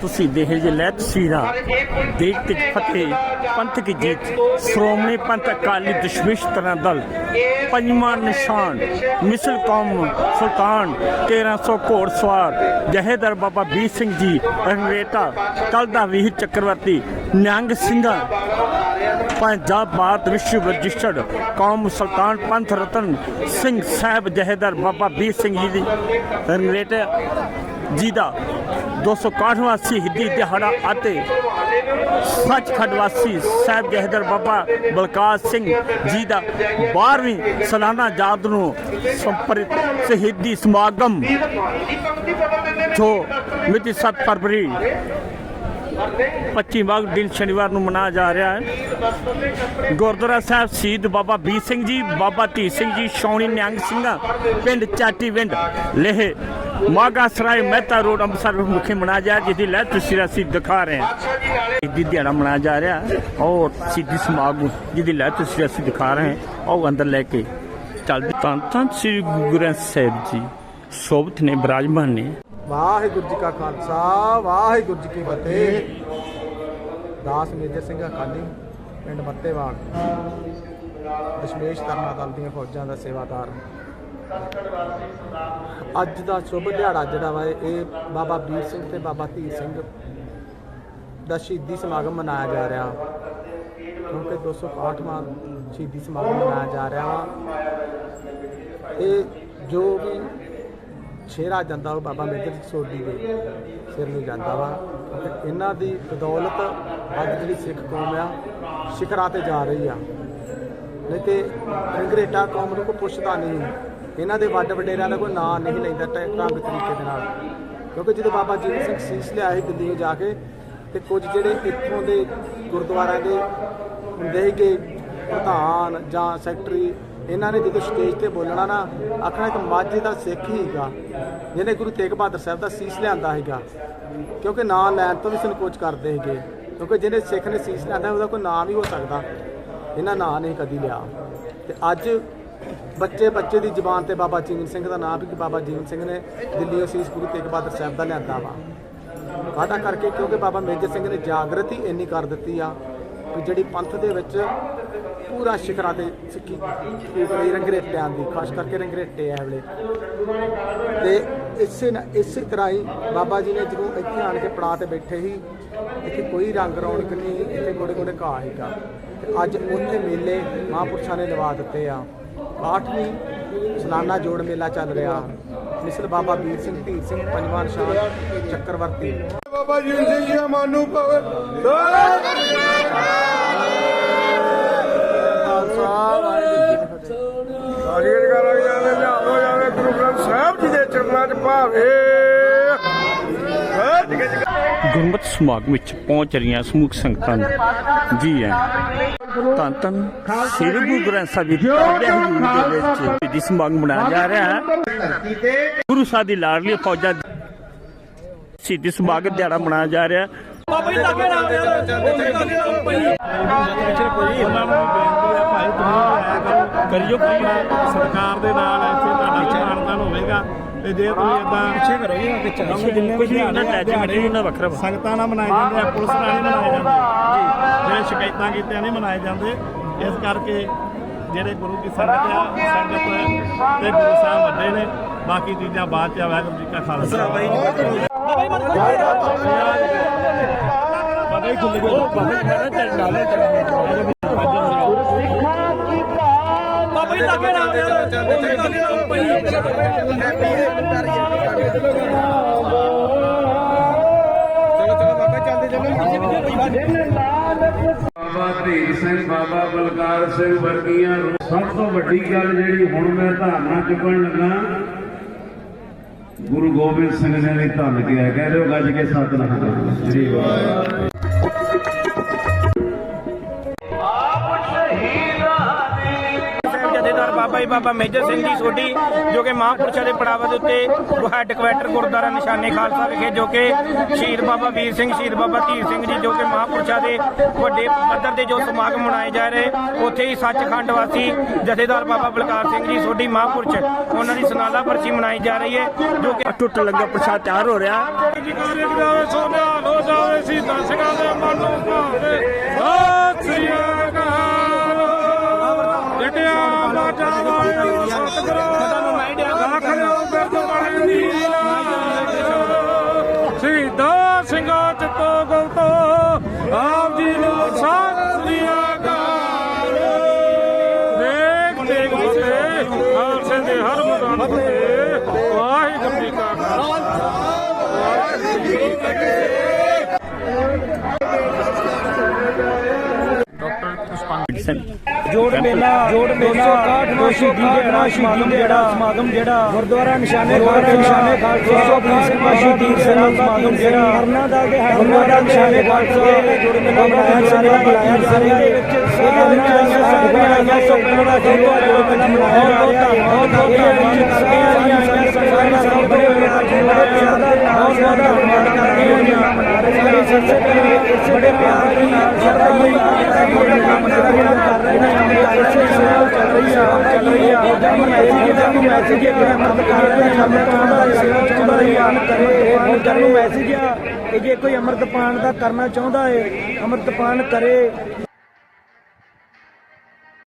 ਤੁਸੀਂ ਦੇਖ ਲੈ ਤਸਵੀਰਾਂ ਦੇਖ ਤੇ ਫਤਿਹ, ਪੰਥ ਕੀ ਜੀਤ, ਸ਼੍ਰੋਮਣੀ ਪੰਥ ਅਕਾਲੀ ਦਸ਼ਮੇਸ਼ ਤਰ੍ਹਾਂ ਦਲ, ਪੰਜਵਾਂ ਨਿਸ਼ਾਨ, ਮਿਸਲ ਕੌਮ ਸੁਲਤਾਨ 1300 ਘੋੜਸਵਾਰ ਜਹੇਦਰ ਬਾਬਾ ਵੀਰ ਸਿੰਘ ਜੀ ਰੰਗਰੇਟਾ ਕਲ ਦਾ ਵੀਰ ਚੱਕਰਵਰਤੀ ਨਿਹੰਗ ਸਿੰਘਾਂ, ਪੰਜਾਬ ਭਾਰਤ ਵਿਸ਼ਵ ਰਜਿਸਟਰਡ ਕੌਮ ਸੁਲਤਾਨ ਪੰਥ ਰਤਨ ਸਿੰਘ ਸਾਹਿਬ, ਜਹੇਦਰ ਬਾਬਾ ਵੀਰ ਸਿੰਘ ਜੀ ਦੀ ਰੰਗਰੇਟ ਜੀ ਦਾ 261ਵਾਂ ਸ਼ਹੀਦੀ ਦਿਹਾੜਾ ਅਤੇ ਸੱਚਖੰਡ ਵਾਸੀ ਸਾਹਿਬ ਜਹੇਦਰ ਬਾਬਾ ਬਲਕਾਰ ਸਿੰਘ ਜੀ ਦਾ 12ਵੀਂ ਸਾਲਾਨਾ ਯਾਦ ਨੂੰ ਸੰਪਰਿਤ ਸ਼ਹੀਦੀ ਸਮਾਗਮ ਜੋ ਮਿਤੀ 7 ਫਰਵਰੀ 25 ਮਾਘ ਦਿਨ ਸ਼ਨੀਵਾਰ ਨੂੰ ਮਨਾਇਆ ਜਾ ਰਿਹਾ ਹੈ। ਗੁਰਦੁਆਰਾ ਸਾਹਿਬ ਸ਼ਹੀਦ ਬਾਬਾ ਵੀਰ ਸਿੰਘ ਜੀ, ਬਾਬਾ ਧੀ ਸਿੰਘ ਜੀ ਸ਼ੌਣੀ ਨਿਹੰਗ ਸਿੰਘਾਂ, ਪਿੰਡ ਚਾਟੀਵਿੰਡ ਲੇਹ ਮਾਗਾ ਸਰਾਏ ਮਹਿਤਾ ਰੋਡ ਅੰਮ੍ਰਿਤਸਰ ਮੁਖੀ ਮਨਾਇਆ ਜਾ ਜਿਸ ਦੀ ਲੈ ਤਸਵੀਰਾਂ ਅਸੀਂ ਦਿਖਾ ਰਹੇ ਹਾਂ। ਸ਼ਹੀਦੀ ਦਿਹਾੜਾ ਮਨਾਇਆ ਜਾ ਰਿਹਾ ਔਰ ਸ਼ਹੀਦੀ ਸਮਾਗਮ ਜਿਹਦੀ ਲੈ ਤਸਵੀਰਾਂ ਅਸੀਂ ਦਿਖਾ ਰਹੇ ਹਾਂ। ਉਹ ਅੰਦਰ ਲੈ ਕੇ ਚੱਲਦੇ ਤਾਂ ਤਾਂ ਸ੍ਰੀ ਗੁਰੂ ਗ੍ਰੰਥ ਸਾਹਿਬ ਜੀ ਸੋਭਤ ਨੇ, ਬਰਾਜਮਾਨ ਨੇ। ਵਾਹਿਗੁਰੂ ਜੀ ਕਾ ਖਾਲਸਾ, ਵਾਹਿਗੁਰੂ ਜੀ ਕੀ ਫਤਿਹ। ਦਾਸ ਮੇਜਰ ਸਿੰਘ ਅਕਾਲੀ, ਪਿੰਡ ਮੱਤੇਵਾਲ। ਦਸ਼ਮੇਸ਼ ਤਰਨਾ ਦੀਆਂ ਫੌਜਾਂ ਦਾ ਸੇਵਾਦਾਰ। ਅੱਜ ਦਾ ਸ਼ੁਭ ਦਿਹਾੜਾ ਜਿਹੜਾ ਵਾ, ਇਹ ਬਾਬਾ ਵੀਰ ਸਿੰਘ ਤੇ ਬਾਬਾ ਧੀਰ ਸਿੰਘ ਦਾ ਸ਼ਹੀਦੀ ਸਮਾਗਮ ਮਨਾਇਆ ਜਾ ਰਿਹਾ। ਕਿਉਂਕਿ 265ਵਾਂ ਸ਼ਹੀਦੀ ਸਮਾਗਮ ਮਨਾਇਆ ਜਾ ਰਿਹਾ ਵਾ। ਇਹ ਜੋ ਵੀ ਸ਼ੇਰਾ ਜਾਂਦਾ ਉਹ ਬਾਬਾ ਮੇਜਰ ਸੋਢੀ ਦੇ ਸਿਰ ਨੂੰ ਜਾਂਦਾ ਵਾ। ਕਿਉਂਕਿ ਇਹਨਾਂ ਦੀ ਬਦੌਲਤ ਅੱਜ ਜਿਹੜੀ ਸਿੱਖ ਕੌਮ ਆ, ਸਿਖਰਾਂ ਤੇ ਜਾ ਰਹੀ ਆ। ਨਹੀਂ ਤੇ ਅੰਗਰੇਟਾ ਕੌਮ ਨੂੰ ਕੋਈ ਪੁੱਛਦਾ ਨਹੀਂ। ਇਹਨਾਂ ਦੇ ਵੱਡ ਵਡੇਰਿਆਂ ਦਾ ਕੋਈ ਨਾਂ ਨਹੀਂ ਲੈਂਦਾ ਟ- ਢੰਗ ਤਰੀਕੇ ਦੇ ਨਾਲ। ਕਿਉਂਕਿ ਜਦੋਂ ਬਾਬਾ ਜੀਵਨ ਸਿੰਘ ਸੀਸ ਲਿਆ ਸੀ ਦਿੱਲੀ ਜਾ ਕੇ, ਤੇ ਕੁਝ ਜਿਹੜੇ ਇੱਥੋਂ ਦੇ ਗੁਰਦੁਆਰਿਆਂ ਦੇ ਹੁੰਦੇ ਸੀਗੇ, ਪ੍ਰਧਾਨ ਜਾਂ ਸੈਕਟਰੀ, ਇਹਨਾਂ ਨੇ ਜਦੋਂ ਸਟੇਜ ਤੇ ਬੋਲਣਾ ਨਾ, ਆਖਣਾ ਇੱਕ ਮਾਝੇ ਦਾ ਸਿੱਖ ਹੀਗਾ ਜਿਹਨੇ ਗੁਰੂ ਤੇਗ ਬਹਾਦਰ ਸਾਹਿਬ ਦਾ ਸੀਸ ਲਿਆਂਦਾ ਹੈਗਾ ਕਿਉਂਕਿ ਨਾਂ ਲੈਣ ਤੋਂ ਵੀ ਸੰਕੋਚ ਕਰਦੇ ਹੈਗੇ ਕਿਉਂਕਿ ਜਿਹਨੇ ਸਿੱਖ ਨੇ ਸੀਸ ਲਿਆਂਦਾ, ਉਹਦਾ ਕੋਈ ਨਾਂ ਵੀ ਹੋ ਸਕਦਾ। ਇਹਨਾਂ ਨਾਂ ਨਹੀਂ ਕਦੀ ਲਿਆ। ਤੇ ਅੱਜ ਬੱਚੇ ਬੱਚੇ ਦੀ ਜ਼ੁਬਾਨ ਤੇ ਬਾਬਾ ਜੀਵਨ ਸਿੰਘ ਦਾ ਨਾਮ ਵੀ ਕਿ ਬਾਬਾ ਜੀਵਨ ਸਿੰਘ ਨੇ ਦਿੱਲੀ ਅਸੀਸ ਗੁਰੂ ਤੇਗ ਬਹਾਦਰ ਸਾਹਿਬ ਦਾ ਲਿਆਂਦਾ ਵਾ। ਕਾਹਦਾ ਕਰਕੇ ਕਿਉਂਕਿ ਬਾਬਾ ਮੇਜਰ ਸਿੰਘ ਨੇ ਜਾਗਰਤੀ ਇੰਨੀ ਕਰ ਦਿੱਤੀ ਆ ਕਿ ਜਿਹੜੀ ਪੰਥ ਦੇ ਵਿੱਚ ਪੂਰਾ ਸ਼ਿਖਰਾਂ ਤੇ ਸਿੱਖੀ ਕੋਈ ਰੰਗਰੇਟਿਆਂ ਦੀ, ਖਾਸ ਕਰਕੇ ਰੰਗਰੇਟੇ ਆ ਵੇਲੇ। ਤੇ ਇਸੇ ਨਾ, ਇਸੇ ਤਰ੍ਹਾਂ ਹੀ ਬਾਬਾ ਜੀ ਨੇ ਜਦੋਂ ਇੱਥੇ ਆਣ ਕੇ ਪੜਾਅ ਤੇ ਬੈਠੇ ਸੀ, ਇੱਥੇ ਕੋਈ ਰੰਗ ਰੌਣਕ ਨਹੀਂ, ਇੱਥੇ ਗੋੜੇ ਗੋੜੇ ਘਾਹ ਸੀਗਾ। ਤੇ ਅੱਜ ਉੱਥੇ ਮੇਲੇ ਮਹਾਂਪੁਰਸ਼ਾਂ ਨੇ ਲਵਾ ਦਿੱਤੇ ਆ। ਆਠਵੀਂ ਸਲਾਨਾ ਜੋੜ ਮੇਲਾ ਚੱਲ ਰਿਹਾ। ਮਿਸਲ ਬਾਬਾ ਵੀਰ ਸਿੰਘ ਧੀਰ ਸਿੰਘ ਪੰਜਵਾਂ ਨਿਸ਼ਾਨ ਚੱਕਰਵਰਤੀ। ਬਾਬਾ ਜੀ ਸਿੰਘ ਜੀ ਮਾਨੂ ਪਵੇ। ਸਾਰੀ ਗੱਲ ਆ ਜਾਵੇ ਲਿਆਵੋ ਜਾਵੇ ਗੁਰੂ ਗ੍ਰੰਥ ਸਾਹਿਬ ਜੀ ਦੇ ਚਰਨਾਂ 'ਚ ਭਾਵੇ। ਗੁਰਮਤਿ ਸਮਾਗਮ ਵਿੱਚ ਪਹੁੰਚ ਰਹੀਆਂ ਸਮੂਹ ਸੰਗਤਾਂ ਜੀ ਹੈ ਤਾਂ ਤਾਂ ਸ੍ਰੀ ਗੁਰੂ ਗ੍ਰੰਥ ਸਾਹਿਬ ਜੀ ਦੀ ਪਾਵਨ ਹਜ਼ੂਰੀ ਦੇ ਵਿੱਚ ਜਿਸ ਸਮਾਗਮ ਮਨਾਇਆ ਜਾ ਰਿਹਾ ਹੈ ਗੁਰੂ ਸਾਹਿਬ ਦੀ ਲਾਡਲੀ ਫੌਜਾਂ ਸਿੱਧੀ ਸਮਾਗਮ ਦਿਹਾੜਾ ਮਨਾਇਆ ਜਾ ਰਿਹਾ ਹੈ। ਕਰਿਓ ਸਰਕਾਰ ਦੇ ਨਾਲ ਇੱਥੇ ਤੁਹਾਡਾ ਮਾਨਦਾਨ ਹੋਵੇਗਾ। ਤੇ ਜੇ ਤੁਸੀਂ ਇਦਾਂ ਪਿੱਛੇ ਕਰੋ ਜੀ ਪਿੱਛੇ ਜਿੰਨੇ ਕੁਝ ਨਹੀਂ ਉਹਨਾਂ ਟੈਚ ਉਹਨਾਂ ਵੱਖਰਾ ਵਾ। ਸੰਗਤਾਂ ਨਾਲ ਮਨਾਏ ਜਾਂਦੇ ਆ ਪੁਲਿਸ ਨਾਲ ਨਹੀਂ ਮਨਾਏ ਜਾਂਦੇ। ਜੀ ਜਿਹੜੇ ਸ਼ਿਕਾਇਤਾਂ ਕੀਤਿਆਂ ਨਹੀਂ ਮਨਾਏ ਜਾਂਦੇ। ਇਸ ਕਰਕੇ ਜਿਹੜੇ ਗੁਰੂ ਦੀ ਸੰਗਤ ਆ ਸੰਗਤ ਤੇ ਗੁਰੂ ਸਾਹਿਬ ਵੱਡੇ ਨੇ। ਬਾਕੀ ਚੀਜ਼ਾਂ ਬਾਅਦ ਚ ਆ ਵਾਹਿਗੁਰੂ ਜੀ ਕਾ ਖਾਲਸਾ। ਬਾਬਾ ਜੀ ਖੁੱਲੇ ਗਏ। ਬਾਬਾ ਜੀ ਖੜਾ ਚੱਲ ਨਾਲੇ ਬਾਬਾ ਬਾਬਾ ਧੀਰ ਸਿੰਘ ਬਾਬਾ ਬਲਕਾਰ ਸਿੰਘ ਵਰਗੀਆਂ ਸਭ ਤੋਂ ਵੱਡੀ ਗੱਲ ਜਿਹੜੀ ਹੁਣ ਮੈਂ ਧਾਰਨਾ ਚੁੱਕਣ ਲੱਗਾ ਗੁਰੂ ਗੋਬਿੰਦ ਸਿੰਘ ਨੇ ਵੀ ਧੰਨ ਕਿਹਾ। ਕਹਿ ਦਿਓ ਗੱਜ ਕੇ ਸਤਨਾਮ। ਸ੍ਰੀ ਵਾਹਿਗੁਰੂ ਜਥੇਦਾਰ ਬਾਬਾ ਮੇਜਰ ਸਿੰਘ ਜੀ ਸੋਢੀ ਜੋ ਕਿ ਮਹਾਂਪੁਰਸ਼ਾਂ ਦੇ ਪੜਾਵਾ ਦੇ ਉੱਤੇ ਹੈੱਡਕੁਆਟਰ ਗੁਰਦੁਆਰਾ ਨਿਸ਼ਾਨੇ ਖਾਲਸਾ ਵਿਖੇ ਜੋ ਕਿ ਸ਼ਹੀਦ ਬਾਬਾ ਵੀਰ ਸਿੰਘ ਸ਼ਹੀਦ ਬਾਬਾ ਧੀਰ ਸਿੰਘ ਜੀ ਜੋ ਕਿ ਮਹਾਂਪੁਰਸ਼ਾਂ ਦੇ ਵੱਡੇ ਪੱਧਰ ਦੇ ਜੋ ਸਮਾਗਮ ਮਨਾਏ ਜਾ ਰਹੇ ਉੱਥੇ ਹੀ ਸੱਚਖੰਡ ਵਾਸੀ ਜਥੇਦਾਰ ਬਾਬਾ ਬਲਕਾਰ ਸਿੰਘ ਜੀ ਸੋਢੀ ਮਹਾਂਪੁਰਸ਼ ਉਹਨਾਂ ਦੀ ਸਨਾਲਾ ਪਰਚੀ ਮਨਾਈ ਜਾ ਰਹੀ ਹੈ ਜੋ ਕਿ ਟੁੱਟ ਲੰਗਰ ਪ੍ਰਸ਼ਾਦ ਤਿਆਰ ਹੋ ਰਿਹਾ। ਸੋਨਾ ਹੋ ਜਾਵੇ ਸੀ ਦਰਸ਼ਕਾਂ ਦੇ ਮਨ ਨੂੰ ਭਾਵੇ। ਸਤਿ ਸ੍ਰੀ ਅਕਾਲ। ਸ਼ਹੀਦਾਂ ਸਿੰਘਾਂ ਚਿੱਤੋ ਗਲਤੋ ਆਪ ਜੀ ਨੂੰ ਸਤਿ ਸ੍ਰੀ ਅਕਾਲ ਦੇਖ ਦੇਖ ਫਤਿਹ ਖਾਲਸੇ ਦੇ ਹਰ ਮੈਦਾਨ ਫਤਿਹ। ਵਾਹਿਗੁਰੂ ਜੀ ਕਾ ਖਾਲਸਾ। ਜੋੜ ਮੇਲਾ ਜੋੜ ਮੇਲਾ 261 ਸ਼ਹੀਦੀ ਜਿਹੜਾ ਸ਼ਹੀਦੀ ਜਿਹੜਾ ਸਮਾਗਮ ਜਿਹੜਾ ਗੁਰਦੁਆਰਾ ਨਿਸ਼ਾਨੇ ਖਾਲਸਾ ਨਿਸ਼ਾਨੇ ਖਾਲਸਾ 120 ਸਿੰਘ ਸ਼ਹੀਦੀ ਸਮਾਗਮ ਜਿਹੜਾ ਹਰਨਾ ਦਾ ਦੇ ਹਰਨਾ ਦਾ ਨਿਸ਼ਾਨੇ ਖਾਲਸਾ ਜੋੜ ਮੇਲਾ ਮਨਾਇਆ ਜਾ ਰਿਹਾ ਬੁਲਾਇਆ ਜਾ ਰਿਹਾ ਦੇ ਵਿੱਚ ਸਾਰੀਆਂ ਕੰਮ ਜਿਹੜਾ ਜੋੜ ਰਹੇ ਸਾਰੀ ਸੰਸਦ ਕਰ ਰਹੇ ਨੇ ਚੱਲ ਰਹੀ ਆ ਚੱਲ ਰਹੀ ਆ ਜਦ ਨੂੰ ਮੈਸੇਜ ਇਹ ਅਮਰਤ ਕਰ ਰਹੇ ਨੇ ਹਮੇ ਚਾਹੁੰਦਾ ਹੈ ਚਾਹੁੰਦਾ ਹੈ ਕਰੇ ਹੁਣ ਨੂੰ ਮੈਸੇਜ ਆ ਕਿ ਜੇ ਕੋਈ ਅਮਰਤ ਦਾ ਕਰਨਾ ਚਾਹੁੰਦਾ ਹੈ ਅੰਮ੍ਰਿਤਪਾਨ ਕਰੇ।